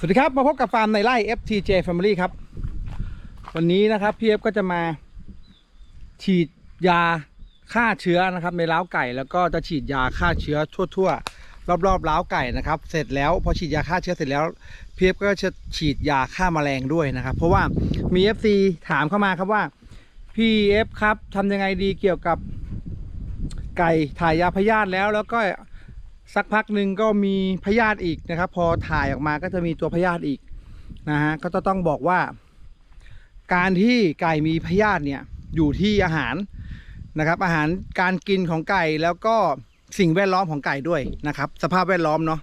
สวัสดีครับ มาพบกับฟาร์มในไร่ FTJ Family ครับ วันนี้นะครับพี่เอฟก็จะมาฉีดยาฆ่าเชื้อนะครับ ในเล้าไก่แล้วก็จะฉีดยาฆ่าเชื้อทั่วๆ รอบๆเล้าไก่นะครับ เสร็จแล้วพอฉีดยาฆ่าเชื้อเสร็จแล้วพี่เอฟก็จะฉีดยาฆ่าแมลงด้วยนะครับ เพราะว่ามี FC ถามเข้ามาครับว่าพี่เอฟครับทำยังไงดีเกี่ยวกับไก่ถ่ายยาพยาธิแล้วแล้วก็ สักพักหนึ่งก็มีพยาธิอีกนะครับ พอถ่ายออกมาก็จะมีตัวพยาธิอีกนะฮะก็จะต้องบอกว่า การที่ไก่มีพยาธิเนี่ยอยู่ที่อาหารนะครับ อาหารการกินของไก่แล้วก็สิ่งแวดล้อมของไก่ด้วยนะครับ สภาพแวดล้อมเนาะ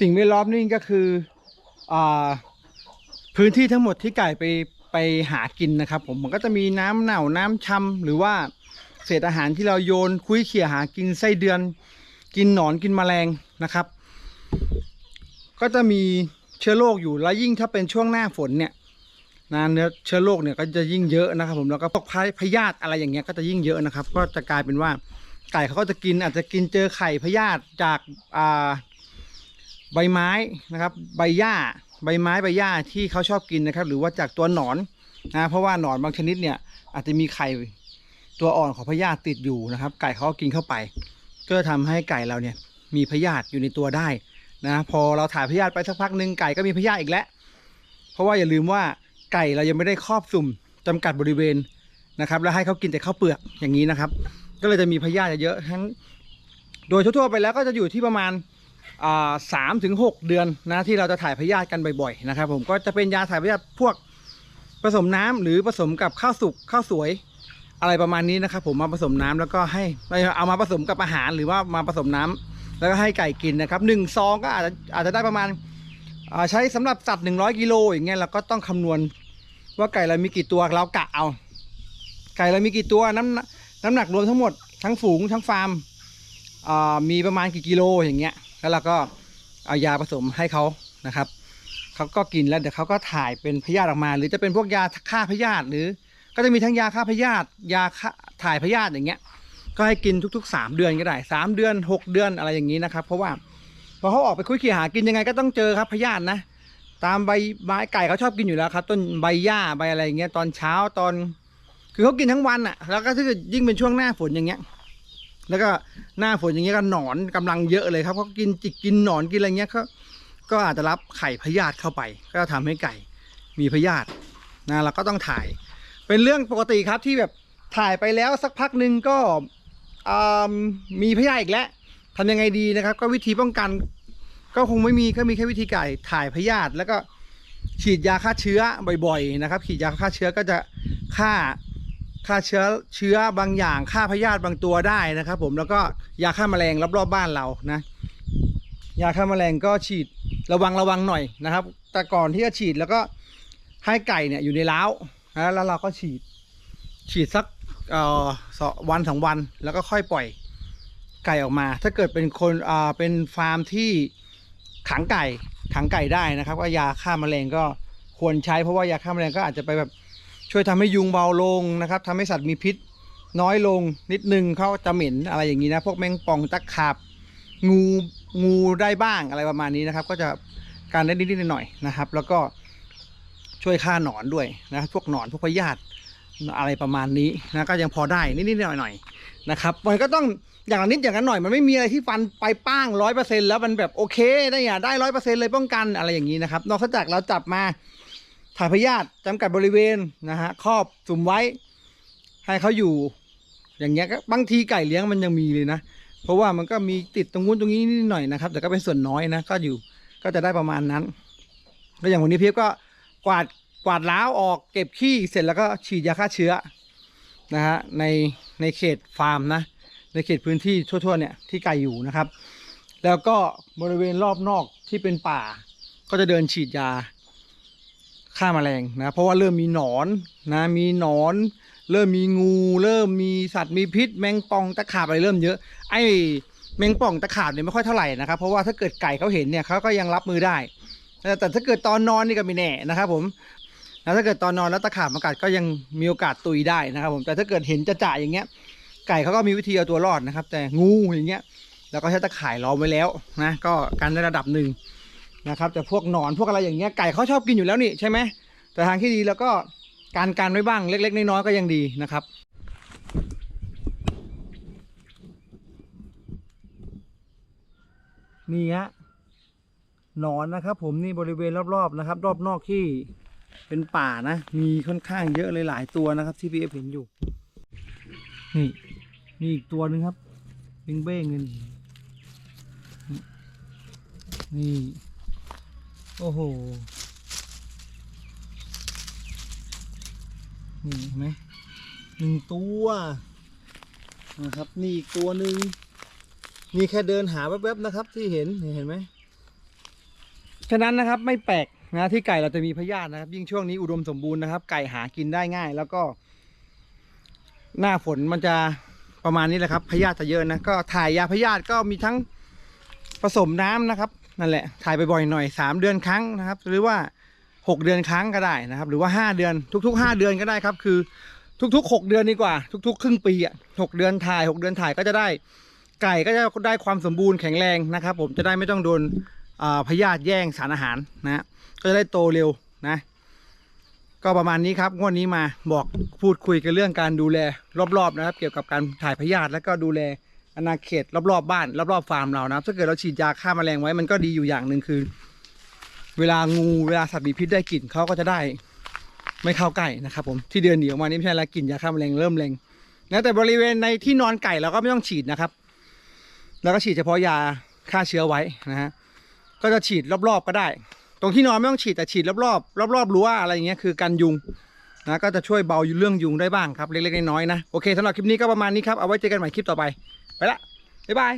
สิ่งแวดล้อมนี่ก็คืออาพื้นที่ทั้งหมดที่ไก่ไปไปหากินนะครับ ผมมันก็จะมีน้ำเน่าน้ำชำหรือว่าเศษอาหารที่เราโยนคุยเขี่ยหากินไส้เดือน กินหนอนกินแมลงนะครับ ก็จะมีเชื้อโรคอยู่แล้วยิ่งถ้าเป็นช่วงหน้าฝนเนี่ยนะเนื้อเชื้อโรคเนี่ยก็จะยิ่งเยอะนะครับ ผมแล้วก็พวกพยพยาธิอะไรอย่างเงี้ยก็จะยิ่งเยอะนะครับ ก็จะกลายเป็นว่าไก่เขาก็จะกินอาจจะกินเจอไข่พยาธิจากอ่า ใบไม้นะครับ ใบหญ้า ใบไม้ใบหญ้าที่เขาชอบกินนะครับ หรือว่าจากตัวหนอนนะเพราะว่าหนอนบางชนิดเนี่ยอาจจะมีไข่ตัวอ่อนของพยาธิติดอยู่นะครับ ไก่เขากินเข้าไป ก็จะทำให้ไก่เราเนี่ยมีพยาธิอยู่ในตัวได้นะพอเราถ่ายพยาธิไปสักพักหนึ่งไก่ก็มีพยาธิอีกแล้วเพราะว่าอย่าลืมว่าไก่เรายังไม่ได้ครอบสุ่มจำกัดบริเวณนะครับ แล้วให้เขากินแต่ข้าวเปลือกอย่างนี้นะครับ ก็เลยจะมีพยาธิเยอะทั้งโดยทั่วๆไปแล้วก็จะอยู่ที่ประมาณ สามถึงหกเดือนนะที่เราจะถ่ายพยาธิกันบ่อยๆนะครับผมก็จะเป็นยาถ่ายพยาธิพวกผสมน้ำหรือผสมกับข้าวสุกข้าวสวยอะไรประมาณนี้นะครับผมมาผสมน้ำแล้วก็ให้เอามาผสมกับอาหารหรือว่ามาผสมน้ำแล้วก็ให้ไก่กินนะครับหนึ่งซองก็อาจจะอาจจะได้ประมาณาใช้สำหรับสัตว์หนึ่งร้อยกิโลอย่างเงี้ยเราก็ต้องคำนวณว่าไก่เรามีกี่ตัวเรากะเอา ไก่เรามีกี่ตัวน้ำน้ำหนักรวมทั้งหมดทั้งฝูงทั้งฟาร์มมีประมาณกี่กิโลอย่างเงี้ย แล้วเราก็เอายาผสมให้เขานะครับเขาก็กินแล้วเดี๋ยวเขาก็ถ่ายเป็นพยาธิออกมา หรือจะเป็นพวกยาฆ่าพยาธิหรือ ก็จะมีทั้งยาฆ่าพยาธิยาถ่ายพยาธิอย่างเงี้ย ก็ให้กินทุกๆ 3 เดือนก็ได้ 3 เดือน 6 เดือนอะไรอย่างนี้นะครับ เพราะว่าพอเขาออกไปคุยขี่หากินยังไงก็ต้องเจอครับพยาธินะตามใบไม้ไก่เขาชอบกินอยู่แล้วครับ ต้นใบหญ้าใบอะไรอย่างเงี้ยตอนเช้าตอน คือเขากินทั้งวันอะ แล้วก็ถ้าเกิดยิ่งเป็นช่วงหน้าฝนอย่างเงี้ย แล้วก็หน้าฝนอย่างเงี้ยก็หนอนกำลังเยอะเลยครับเขากินจิกกินหนอนกินอะไรเงี้ยเขาก็อาจจะรับไข่พยาธิเข้าไป ก็ทำให้ไก่มีพยาธินะเราก็ต้องถ่าย เป็นเรื่องปกติครับที่แบบถ่ายไปแล้วสักพักหนึ่งก็มีพยาธิอีกแล้วทำยังไงดีนะครับ ก็วิธีป้องกัน ก็คงไม่มีก็มีแค่วิธีไก่ถ่ายพยาธิแล้วก็ฉีดยาฆ่าเชื้อบ่อยๆนะครับ ฉีดยาฆ่าเชื้อก็จะฆ่า ฆ่าเชื้อเชื้อบางอย่างฆ่าพยาธิบางตัวได้นะครับ ผมแล้วก็ยาฆ่าแมลงรอบๆบ้านเรานะ ยาฆ่าแมลงก็ฉีดระวังระวังหน่อยนะครับ แต่ก่อนที่จะฉีดแล้วก็ให้ไก่เนี่ยอยู่ในเล้านะแล้วเราก็ฉีด ฉีดสักเอ่อสองวันสองวันแล้วก็ค่อยปล่อยไก่ออกมา ถ้าเกิดเป็นคนอ่าเป็นฟาร์มที่ขังไก่ขังไก่ได้นะครับก็ยาฆ่าแมลงก็ควรใช้เพราะว่ายาฆ่าแมลงก็อาจจะไปแบบ ช่วยทำให้ยุงเบาลงนะครับทำให้สัตว์มีพิษน้อยลงนิดนึงเขาจะเหม็นอะไรอย่างนี้นะ พวกแมงป่องตะขาบงูงูได้บ้างอะไรประมาณนี้นะครับ ก็จะการได้นิดๆหน่อยๆนะครับ แล้วก็ช่วยฆ่าหนอนด้วยนะพวกหนอนพวกพยาธิอะไรประมาณนี้นะก็ยังพอได้นิดๆหน่อยๆนะครับมันก็ต้องอย่างนิดอย่างนั้นหน่อยมันไม่มีอะไรที่ฟันไปป้างร้อยเปอร์เซ็นแล้วมันแบบโอเคได้อย่าได้ร้อยเปอร์เซ็นเลยป้องกันอะไรอย่างนี้นะครับนอกจากเราจับมา ถ่ายพยาธิจำกัดบริเวณนะฮะครอบสุ่มไว้ ให้เขาอยู่ อย่างเงี้ยก็บางทีไก่เลี้ยงมันยังมีเลยนะ เพราะว่ามันก็มีติดตรงนู้นตรงนี้นิดหน่อยนะครับ แต่ก็เป็นส่วนน้อยนะก็อยู่ก็จะได้ประมาณนั้นก็อย่างวันนี้เพียบก็กวาดกวาดล้าวออกเก็บขี้เสร็จแล้วก็ฉีดยาฆ่าเชื้อนะฮะในในเขตฟาร์มนะ ในเขตพื้นที่ทั่วๆเนี่ยที่ไก่อยู่นะครับ แล้วก็บริเวณรอบนอกที่เป็นป่า ก็จะเดินฉีดยา ฆ่าแมลงนะเพราะว่าเริ่มมีหนอนนะมีหนอน เริ่มมีงู เริ่มมีสัตว์มีพิษ แมงป่องตะขาบอะไรเริ่มเยอะ ไอ้แมงป่องตะขาบเนี่ยไม่ค่อยเท่าไหร่นะครับเพราะว่าถ้าเกิดไก่เขาเห็นเนี่ยเขาก็ยังรับมือได้ แต่ถ้าเกิดตอนนอนนี่ก็ไม่แน่นะครับผมแล้วถ้าเกิดตอนนอนแล้วตะขาบมากัดก็ยังมีโอกาสตุยได้นะครับผมแต่ถ้าเกิดเห็นจะจ่ายอย่างเงี้ย ไก่เขาก็มีวิธีเอาตัวรอดนะครับ แต่งูอย่างเงี้ยเราก็ใช้ตะข่ายล้อมไว้แล้วนะก็กันในระดับหนึ่ง นะครับ แต่พวกหนอนพวกอะไรอย่างเงี้ยไก่เขาชอบกินอยู่แล้วนี่ใช่ไหมแต่ทางที่ดีแล้วก็การการไว้บ้างเล็ก ๆ น้อยๆก็ยังดีนะครับนี่ฮะหนอนนะครับผมนี่บริเวณรอบๆนะครับ รอบนอกที่เป็นป่านะ มีค่อนข้างเยอะเลยหลายตัวนะครับที่พี่เอฟเห็นอยู่ นี่นี่อีกตัวหนึ่งครับเบ้งเบ้งเลยนี่นี่ โอ้โห นี่เห็นไหมหนึ่งตัวนะครับนี่อีกตัวหนึ่งนี่แค่เดินหาแวบๆนะครับ ที่เห็นเห็นไหมฉะนั้นนะครับไม่แปลกนะที่ไก่เราจะมีพยาธินะครับ ยิ่งช่วงนี้อุดมสมบูรณ์นะครับ ไก่หากินได้ง่าย แล้วก็ หน้าฝนมันจะประมาณนี้แหละครับพยาธิจะเยอะนะก็ถ่ายยาพยาธิก็มีทั้งผสมน้ำนะครับ นั่นแหละถ่ายไปบ่อยหน่อยสามเดือนครั้งนะครับ หรือว่าหกเดือนครั้งก็ได้นะครับ หรือว่าห้าเดือนทุกๆห้าเดือนก็ได้ครับ คือทุกๆหกเดือนดีกว่า ทุก ๆ ครึ่งปีอะหกเดือนถ่ายหกเดือนถ่ายก็จะได้ ไก่ก็จะได้ความสมบูรณ์แข็งแรงนะครับ ผมจะได้ไม่ต้องโดนพยาธิแย่งสารอาหารนะก็จะได้โตเร็วนะ ก็ประมาณนี้ครับงวดนี้มาบอกพูดคุยกันเรื่องการดูแลรอบๆนะครับ เกี่ยวกับการถ่ายพยาธิแล้วก็ดูแล อาณาเขตรอบๆบ้านรอบๆฟาร์มเรานะครับถ้าเกิดเราฉีดยาฆ่าแมลงไว้มันก็ดีอยู่อย่างหนึ่งคือ เวลางูเวลาสัตว์มีพิษได้กลิ่นเขาก็จะได้ไม่เข้าใกล้นะครับผมที่เดินหนีออกมานี่ไม่ใช่แล้วกลิ่นยาฆ่าแมลงเริ่มแรงนะแต่บริเวณในที่นอนไก่เราก็ไม่ต้องฉีดนะครับ แล้วก็ฉีดเฉพาะยาฆ่าเชื้อไว้นะฮะก็จะฉีดรอบๆก็ได้ ตรงที่นอนไม่ต้องฉีดแต่ฉีดรอบๆรอบๆรั้วอะไรอย่างเงี้ยคือกันยุงนะก็จะช่วยเบาเรื่องยุงได้บ้างครับเล็กๆน้อยๆนะโอเคสำหรับคลิปนี้ก็ประมาณนี้ครับเอาไว้เจอกันใหม่คลิปต่อไป ไปละบ๊ายบาย